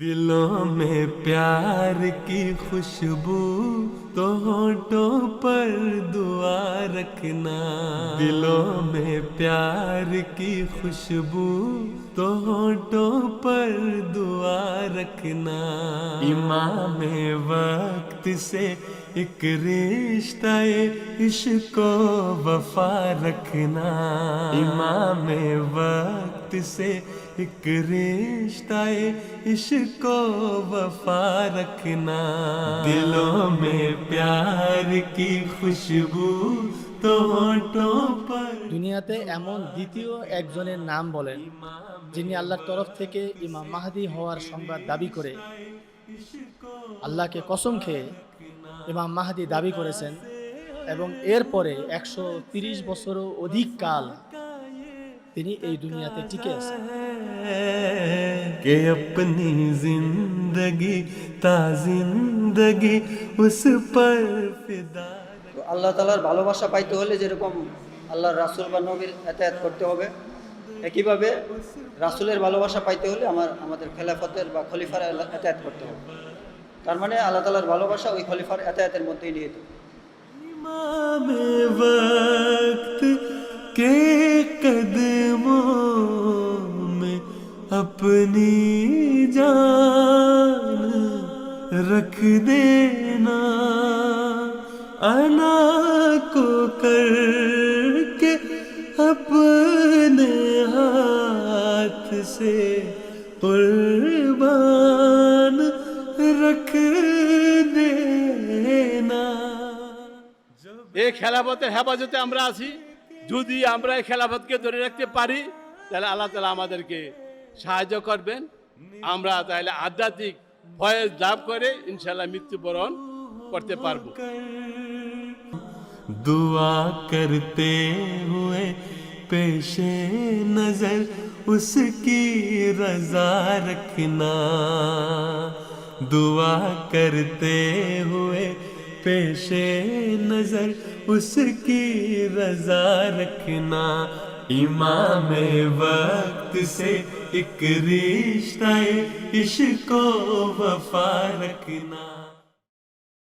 दिलों में प्यार की खुशबू तो होठों पर दुआ रखना। दिलों में प्यार की खुशबू तो होठों पर दुआ रखना। इमाम वक्त से एक रिश्ता इश्क वफा रखना। इमाम वक्त से एक रिश्ता इश्क वफा रखना दिलों में प्यार की खुशबू तो होठों पर দুনিয়াতে এমন দ্বিতীয় একজনের নাম বলেন যিনি আল্লাহর তরফ থেকে ইমাম মাহাদি হওয়ার সংবাদ দাবি করে আল্লাহকে কসম খেয়ে ইমাম মাহাদি দাবি করেছেন এবং এরপরে একশো তিরিশ বছরও অধিক কাল তিনি এই দুনিয়াতে টিকে জিন্দগি তা জিন্দগি আল্লাহ তালার ভালোবাসা পাইতে হলে যেরকম আল্লাহর রাসুল বা নবীর এতায়াত করতে হবে একইভাবে রাসুলের ভালোবাসা পাইতে হলে আমার আমাদের খেলাফতের বা খলিফার এতায়াত করতে হবে। তার মানে আল্লাহ তালার ভালোবাসা ওই খলিফার এতায়াতের মধ্যেই নিহিত। अपनी जान रख देना अना को करके अपने हाथ से कुर्बान रख देना এই খেলাফতের হেফাজতে আমরা আছি যদি আমরা এই খেলাফতকে ধরে রাখতে পারি তাহলে আল্লাহ তালা আমাদেরকে সাহায্য করবেন আমরা তাহলে আধ্যাত্মিক ফয়েজ লাভ করে ইনশাল্লাহ মৃত্যুবরণ করতে পারবো दुआ करते हुए पेशे नजर उसकी रजा रखना दुआ करते हुए پیش نظر اس کی رضا رکھنا۔ امام وقت سے ایک رشتہ عشق کو وفا رکھنا۔